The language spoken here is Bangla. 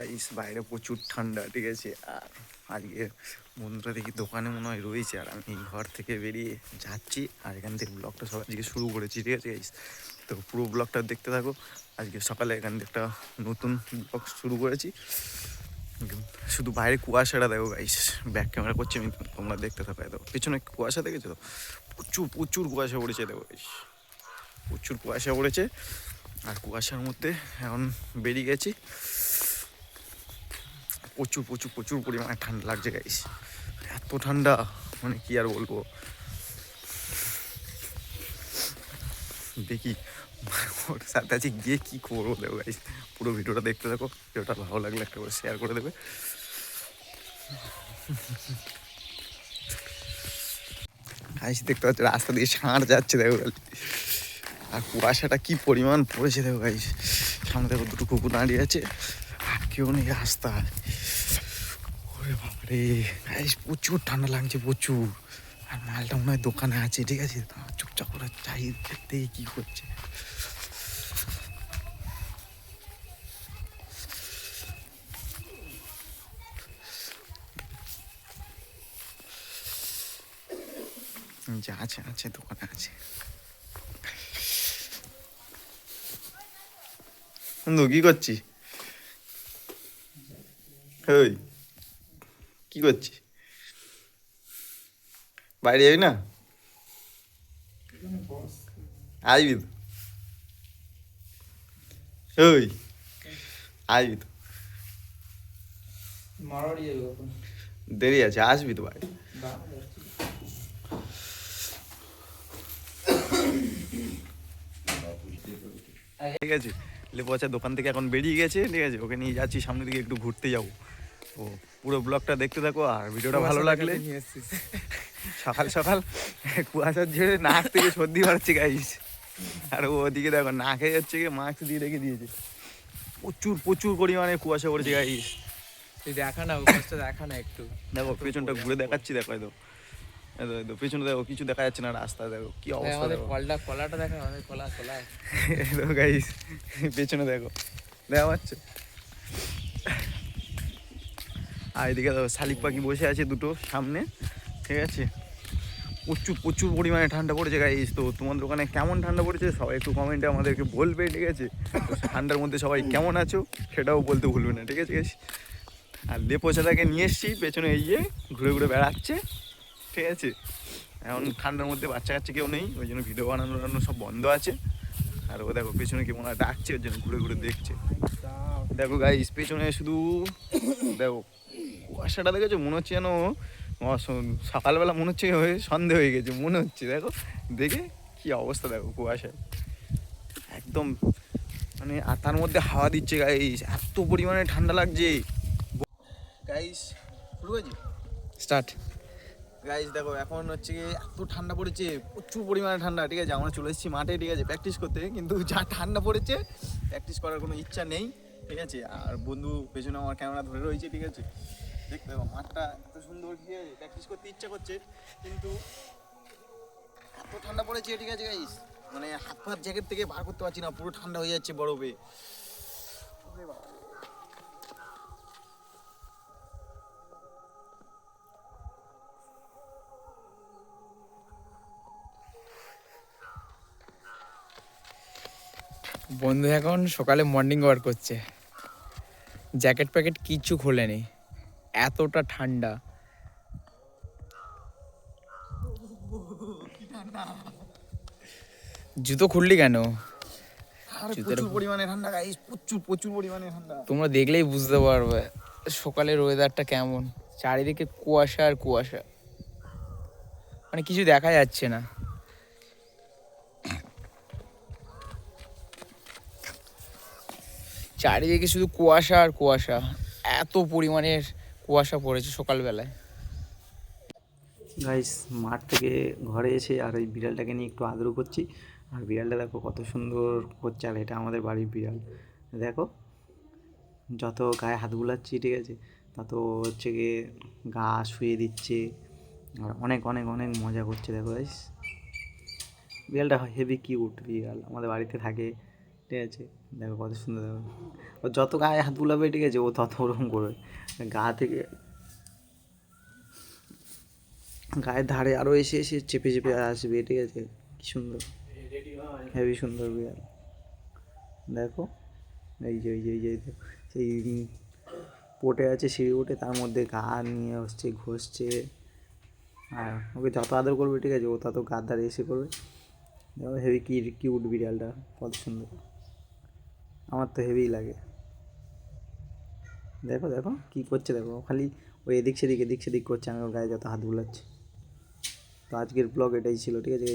গাইস বাইরে প্রচুর ঠান্ডা, ঠিক আছে? আর আজকে বন্ধুরা দেখি দোকানে মনে হয় রয়েছে, আর আমি ঘর থেকে বেরিয়ে যাচ্ছি, আর এখান থেকে ব্লগটা সব আজকে শুরু করেছি, ঠিক আছে গাইস তো পুরো ব্লগটা দেখতে থাকো। আজকে সকালে এখান থেকে একটা নতুন ব্লগ শুরু করেছি। শুধু বাইরে কুয়াশাটা দেখো গাইস ব্যাক ক্যামেরা করছি, আমি তোমরা দেখতে থাকো দেখো, পিছনে কুয়াশা দেখেছ তো? প্রচুর প্রচুর কুয়াশা পড়েছে, দেখো গাইস প্রচুর কুয়াশা পড়েছে, আর কুয়াশার মধ্যে এখন বেরিয়ে গেছি। প্রচুর প্রচুর প্রচুর পরিমাণে ঠান্ডা লাগছে গাইস এত ঠান্ডা মানে কি আর বলব? দেখি, ওর সাথে আছে, গিয়ে কি করব দেখো গাইস পুরো ভিডিওটা দেখতে থাকো, ভিডিওটা ভালো লাগলে একটা করে শেয়ার করে দেবে। গাইস দেখতে পাচ্ছ, রাস্তা দিয়ে ষাঁড় যাচ্ছে, দেখো খালি। আর কুয়াশাটা কি পরিমাণ পড়েছে, দেখো গাইস সামনে দেখো, দুটো কুকুর দাঁড়িয়ে আছে। আর কেউ নেই রাস্তায় ওরে বাবারে গাইস প্রচুর ঠান্ডা লাগছে প্রচুর আর মালটা মনে হয় দোকানে আছে ঠিক আছে দাঁড়াও, চুপচাপ করে চাই দেখতে কি করছে যা আছে আছে দোকানে আছে বন্ধু কি করছি ওই কি করছি বাইরে যাবি না? আসবি তো। ওই আসবি তো। দেরি আছে আসবি তো যাচ্ছি। ঠিক আছে লেপোচা দোকান থেকে এখন বেরিয়ে গেছে ঠিক আছে? ওকে নিয়ে যাচ্ছি সামনের দিকে একটু ঘুরতে যাব। তো পুরো ব্লগটা দেখতে থাকো আর ভিডিওটা ভালো লাগলে। সকাল সকাল কুয়াশার ঝেড়ে নাক থেকে সর্দি বাড়ছে গাইস আর ও ওদিকে দেখো না খেয়ে যাচ্ছে গিয়ে মাস্ক দিয়ে রেখে দিয়েছে। প্রচুর প্রচুর পরিমাণে কুয়াশা পড়েছে গাইস তুই দেখা না পাশটা দেখা না একটু। দেখো পেছনটা ঘুরে দেখাচ্ছি দেখো এই তো। এই তো, এই তো, পেছনে দেখো কিছু দেখা যাচ্ছে না রাস্তা দেখো কি অবস্থা দেখো। কলটা কলাটা দেখা আমাদের কলা গাইস পেছনে দেখো দেখা পাচ্ছে? আর এদিকে শালিক পাখি বসে আছে দুটো সামনে, ঠিক আছে? প্রচুর প্রচুর পরিমাণে ঠান্ডা পড়েছে গাইস তো তোমাদের ওখানে কেমন ঠান্ডা পড়েছে সবাই একটু কমেন্টে আমাদেরকে বলবে, ঠিক আছে? ঠান্ডার মধ্যে সবাই কেমন আছো সেটাও বলতে ভুলবে না, ঠিক আছে গাইস আর লেপোচাটাকে নিয়ে এসছি, পেছনে এই যে ঘুরে ঘুরে বেড়াচ্ছে, ঠিক আছে? এখন ঠান্ডার মধ্যে বাচ্চা কাচ্চা কেউ নেই, ওই জন্য ভিডিও বানানো টানানো সব বন্ধ আছে। আর ও দেখো পেছনে কি মনে হয় ডাকছে, ওর জন্য ঘুরে ঘুরে দেখছে। দেখো গাইস পেছনে শুধু, দেখো কুয়াশাটা দেখেছ? মনে হচ্ছে যেন সকালবেলা মনে হচ্ছে হয়ে সন্ধে হয়ে গেছে মনে হচ্ছে। দেখো দেখে কি অবস্থা দেখো কুয়াশায়। একদম মানে আর তার মধ্যে হাওয়া দিচ্ছে গাইস এত পরিমাণে ঠান্ডা লাগছে। গাইস শুরু স্টার্ট গাইজ দেখো এখন হচ্ছে গিয়ে এত ঠান্ডা পড়েছে প্রচুর পরিমাণে ঠান্ডা ঠিক আছে? আমরা চলে এসেছি মাঠে ঠিক আছে? প্র্যাকটিস করতে কিন্তু যা ঠান্ডা পড়েছে প্র্যাকটিস করার কোনো ইচ্ছা নেই। ঠিক আছে? আর বন্ধু পেছনে আমার ক্যামেরা ধরে রয়েছে, ঠিক আছে? দেখতে দেখো মাঠটা এত সুন্দর ঠিক আছে প্র্যাকটিস করতে ইচ্ছা করছে, কিন্তু এত ঠান্ডা পড়েছে, ঠিক আছে গাইস মানে হাত ফাত জ্যাকেট থেকে বার করতে পারছি না, পুরো ঠান্ডা হয়ে যাচ্ছে বরফে। বন্ধু এখন সকালে মর্নিং ওয়ার্ক করছে। জ্যাকেট প্যাকেট কিচ্ছু খোলেনি। এতটা ঠান্ডা। জুতো খুললি কেন? প্রচুর পরিমাণে ঠান্ডা গাইস প্রচুর প্রচুর পরিমাণে ঠান্ডা। তোমরা দেখলেই বুঝতে পারবে সকালের ওয়েদারটা কেমন। চারিদিকে কুয়াশা আর কুয়াশা। মানে কিছু দেখা যাচ্ছে না। চারিদিকে শুধু কুয়াশা আর কুয়াশা। এত পরিমাণের কুয়াশা পড়েছে সকালবেলায়। গাইস মাঠ থেকে ঘরে এসে আর ওই বিড়ালটাকে নিয়ে একটু আদর করছি। আর বিড়ালটা দেখো কত সুন্দর করছে, আর এটা আমাদের বাড়ির বিড়াল। দেখো, যত গায়ে হাত বুলাচ্ছি, ঠিক আছে, তত হচ্ছে গিয়ে গা শুয়ে দিচ্ছে। আর অনেক অনেক অনেক মজা করছে, দেখো গাইস বিড়ালটা হেভি কিউট বিড়াল, আমাদের বাড়িতে থাকে। ঠিক আছে। দেখো কত সুন্দর দেখো। ও যত গায়ে হাত বুলাবে, ঠিক আছে, ও তত ওরকম করবে। গা থেকে গায়ের ধারে আরও এসে এসে চেপে চেপে আসবে, ঠিক আছে। কি সুন্দর। হেভি সুন্দর বিড়াল। দেখো, এই যে এই যে এই যে সেই পটে আছে, সিঁড়ি উঠে তার মধ্যে গা নিয়ে আসছে, ঘষছে। আর ওকে যত আদর করবে, ঠিক আছে, ও তত গার ধারে এসে করবে। দেখো, হেভি কি কিউট বিড়ালটা, কত সুন্দর। আমার তো হেভিই লাগে দেখো দেখো কি করছে, দেখো, খালি ওই এদিক সেদিক এদিক সেদিক করছে, আমি ওর গায়ে যত হাত বুলাচ্ছি তো আজকের ব্লগ এটাই ছিল, ঠিক আছে?